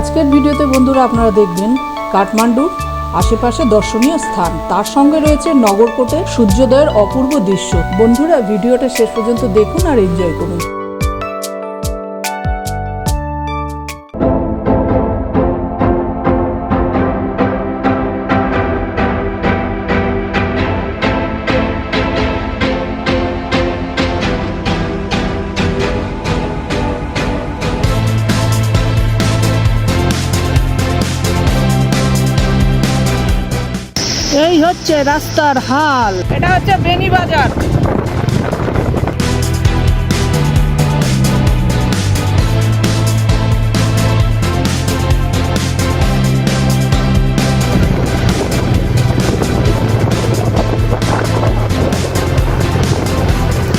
আজকের ভিডিওতে বন্ধুরা আপনারা দেখবেন কাঠমান্ডুর আশেপাশে দর্শনীয় স্থান। তার সঙ্গে রয়েছে নগরকোটে সূর্যোদয়ের অপূর্ব দৃশ্য। বন্ধুরা, ভিডিওটা শেষ পর্যন্ত দেখুন আর এনজয় করুন। হচ্ছে রাস্তার হাল। এটা হচ্ছে বেনি বাজার।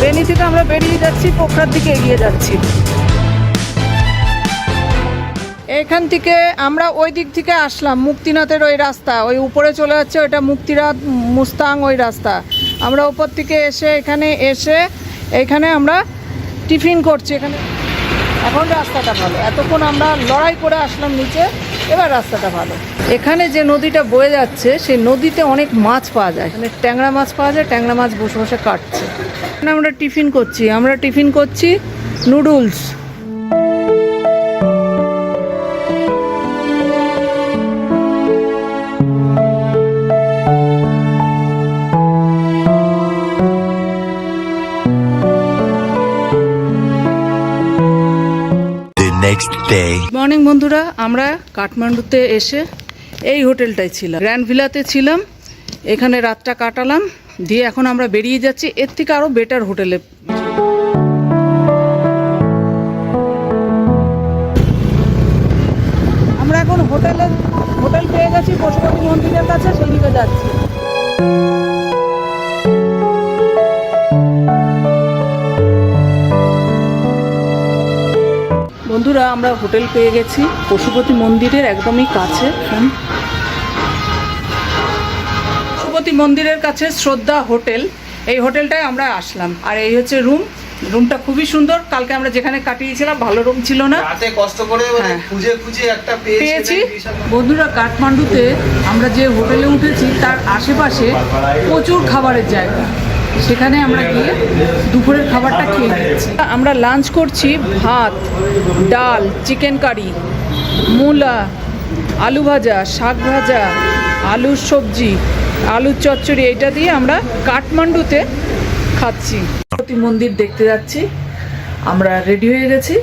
বেনি থেকে আমরা বেরিয়ে যাচ্ছি পোখরার দিকে এগিয়ে যাচ্ছি। এখান থেকে আমরা ওই দিক থেকে আসলাম, মুক্তিনাথের ওই রাস্তা। ওই উপরে চলে যাচ্ছে, ওইটা মুক্তিনাথ মুস্তাং ওই রাস্তা। আমরা উপর থেকে এসে এখানে এসে এখানে আমরা টিফিন করছি, এখানে। এখন রাস্তাটা ভালো। এতক্ষণ আমরা লড়াই করে আসলাম নিচে, এবার রাস্তাটা ভালো। এখানে যে নদীটা বয়ে যাচ্ছে, সেই নদীতে অনেক মাছ পাওয়া যায়। মানে ট্যাংরা মাছ পাওয়া যায়, ট্যাংরা মাছ বসে বসে কাটছে। এখানে আমরা টিফিন করছি, আমরা টিফিন করছি নুডলস। মর্নিং বন্ধুরা, আমরা কাঠমান্ডুতে এসে এই হোটেলটায় ছিলাম। গ্র্যান্ড ভিলাতে ছিলাম, এখানে রাতটা কাটালাম, দিয়ে এখন আমরা বেরিয়ে যাচ্ছি। এর থেকে আরও বেটার হোটেলে। আমরা এখন হোটেলে হোটেল পেয়ে গেছি পশুপতি মন্দিরের কাছে সেই দিকে যাচ্ছি। বন্ধুরা আমরা হোটেল পেয়ে গেছি। পশুপতি মন্দিরের একদমই কাছে। পশুপতি মন্দিরের কাছে শ্রদ্ধা হোটেল। এই হোটেলটায় আমরা আসলাম। আর এই হচ্ছে রুম। রুমটা খুবই সুন্দর। কালকে আমরা যেখানে কাটিয়েছিলাম ভালো রুম ছিল না। রাতে কষ্ট করে মানে হ্যাঁ। খুঁজে খুঁজে একটা পেয়েছি বন্ধুরা কাঠমান্ডুতে আমরা যে হোটেলে উঠেছি তার আশেপাশে প্রচুর খাবারের জায়গা। সেখানে আমরা গিয়ে দুপুরের খাবারটা খেয়ে নিচ্ছি। আমরা লাঞ্চ করছি ভাত, ডাল চিকেন কারি মূলা, আলু ভাজা, শাক ভাজা, আলুর সবজি, আলুর চচ্চড়ি এটা দিয়ে আমরা কাঠমান্ডুতে খাচ্ছি। মন্দির দেখতে যাচ্ছি। আমরা রেডি হয়ে গেছি।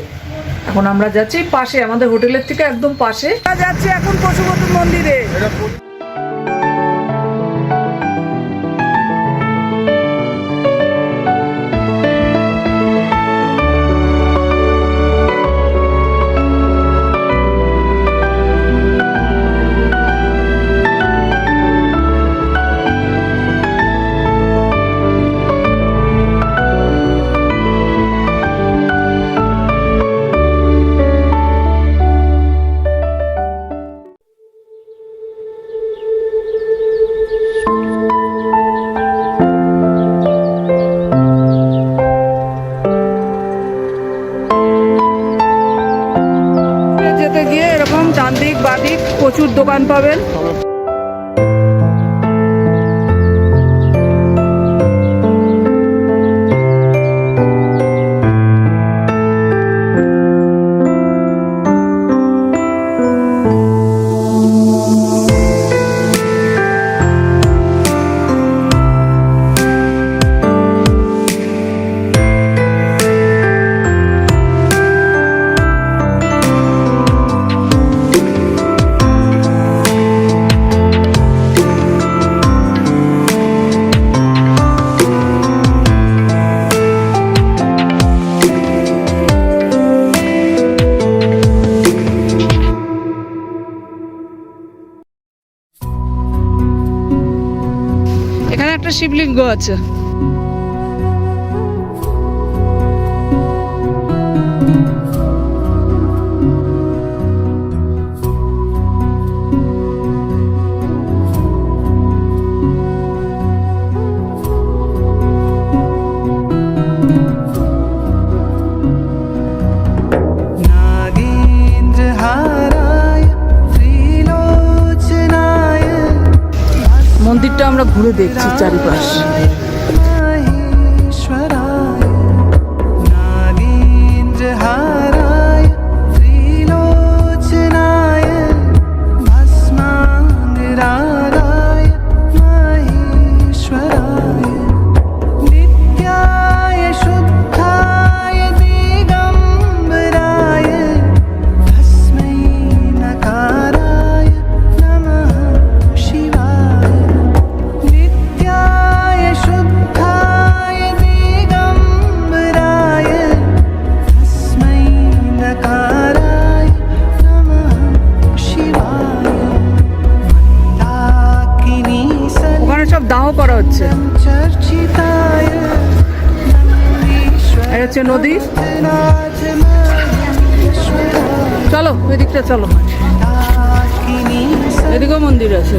এখন আমরা যাচ্ছি পাশে, আমাদের হোটেলের থেকে একদম পাশে। যাচ্ছি এখন পশুপতি মন্দিরে। ডান দিক বাদিক প্রচুর দোকান পাবেন। শিবলিঙ্গ আছে। দেখছি চারিপাশ। হচ্ছে নদী। চলো এদিকটা চলো। এদিকেও মন্দির আছে।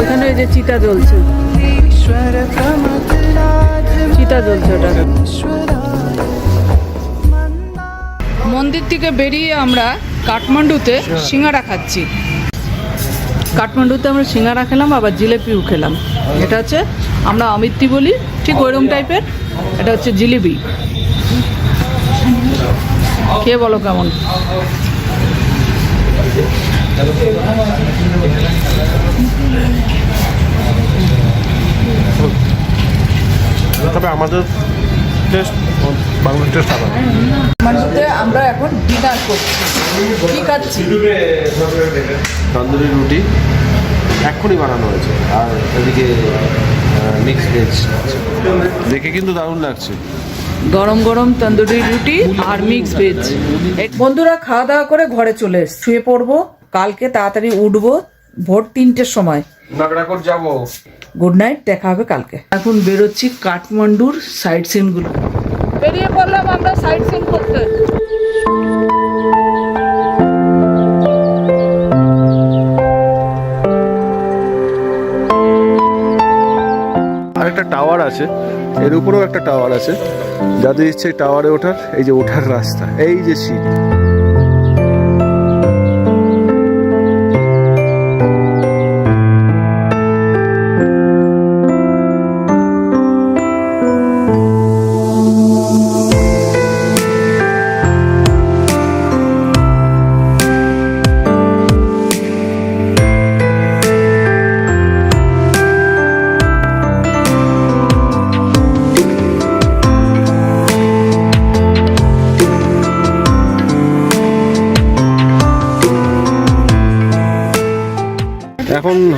ওখানে যে চিতা জ্বলছে। চিতা জ্বলছে ওটা। মন্দির থেকে বেরিয়ে আমরা কাঠমান্ডুতে সিঙ্গারা খাচ্ছি। কাঠমান্ডুতে আমরা সিঙ্গারা খেলাম আবার জিলেপিও খেলাম। এটা হচ্ছে আমরা অমিত্তি বলি ঠিক ওইরম টাইপের এটা হচ্ছে জিলিপি। কে বলো কেমন? তবে আমাদের টেস্ট বাংলার টেস্ট আলাদা। আমরা এখন ডিনার করছি। কি খাচ্ছি? তন্দুরি রুটি এক্ষুনি বানানো হয়েছে। আর এদিকে মিক্স ভেজ দেখে কিন্তু দারুণ লাগছে। গরম গরম তন্দুরি রুটি আর মিক্স ভেজ বন্ধুরা খাওয়া দাওয়া করে ঘরে চলে। শুয়ে পড়ব কালকে তাড়াতাড়ি উঠবো ভোর তিনটের সময়। নাগরাকোট যাব। গুড নাইট দেখা হবে কালকে। এখন বেরোচ্ছি কাঠমান্ডুর সাইড সিনগুলো বেরিয়ে পড়লাম আমরা সাইড সিন করতে। টাওয়ার আছে। এর উপরেও একটা টাওয়ার আছে। যাদের ইচ্ছে টাওয়ারে ওঠার, এই যে ওঠার রাস্তা, এই যে সিট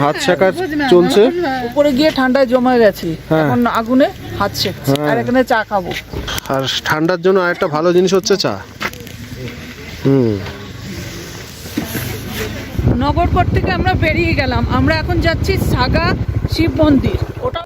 হাত শেখা চলছে। উপরে গিয়ে ঠান্ডায় জমা গেছি। হ্যাঁ। এখন আগুনে হাত শেখছি হ্যাঁ। আর এখানে চা খাব। আর ঠান্ডার জন্য আরেকটা ভালো জিনিস হচ্ছে চা। হুম। নগরপুর থেকে আমরা বেরিয়ে গেলাম। আমরা এখন যাচ্ছি সাগা শিব মন্দির। ওটা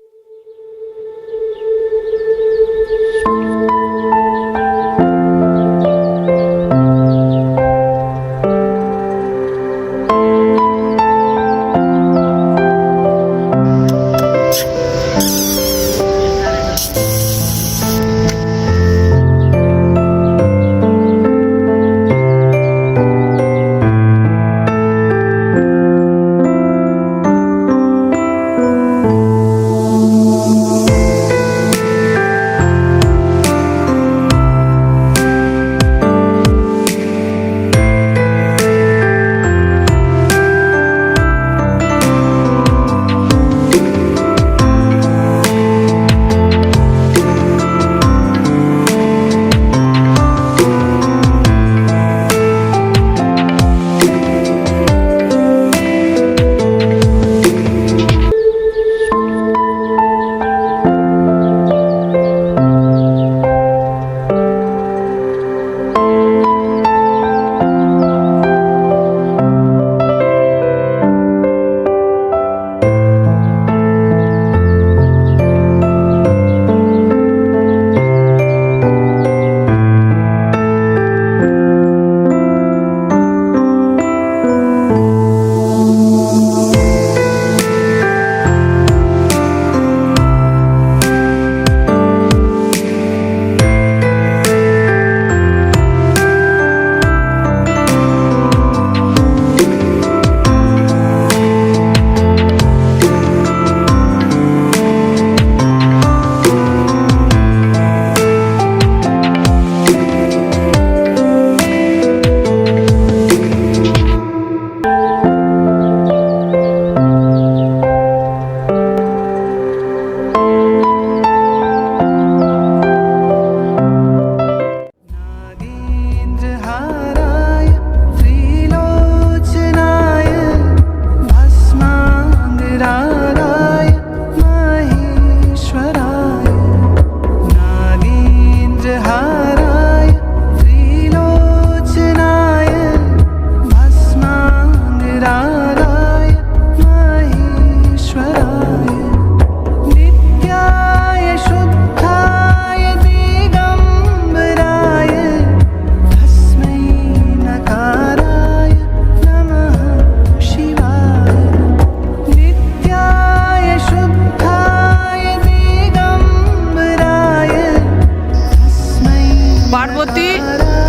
পার্বতী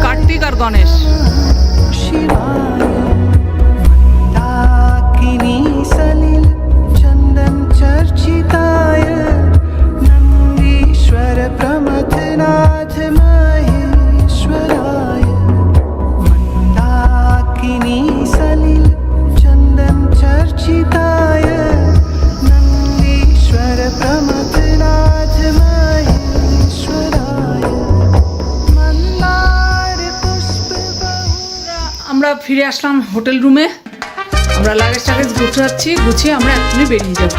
কার্তিক আর গণেশ। ফিরে আসলাম হোটেল রুমে। আমরা লাগেজ টাগেজ গুছাচ্ছি গুছিয়ে আমরা এখনই বেরিয়ে যাব।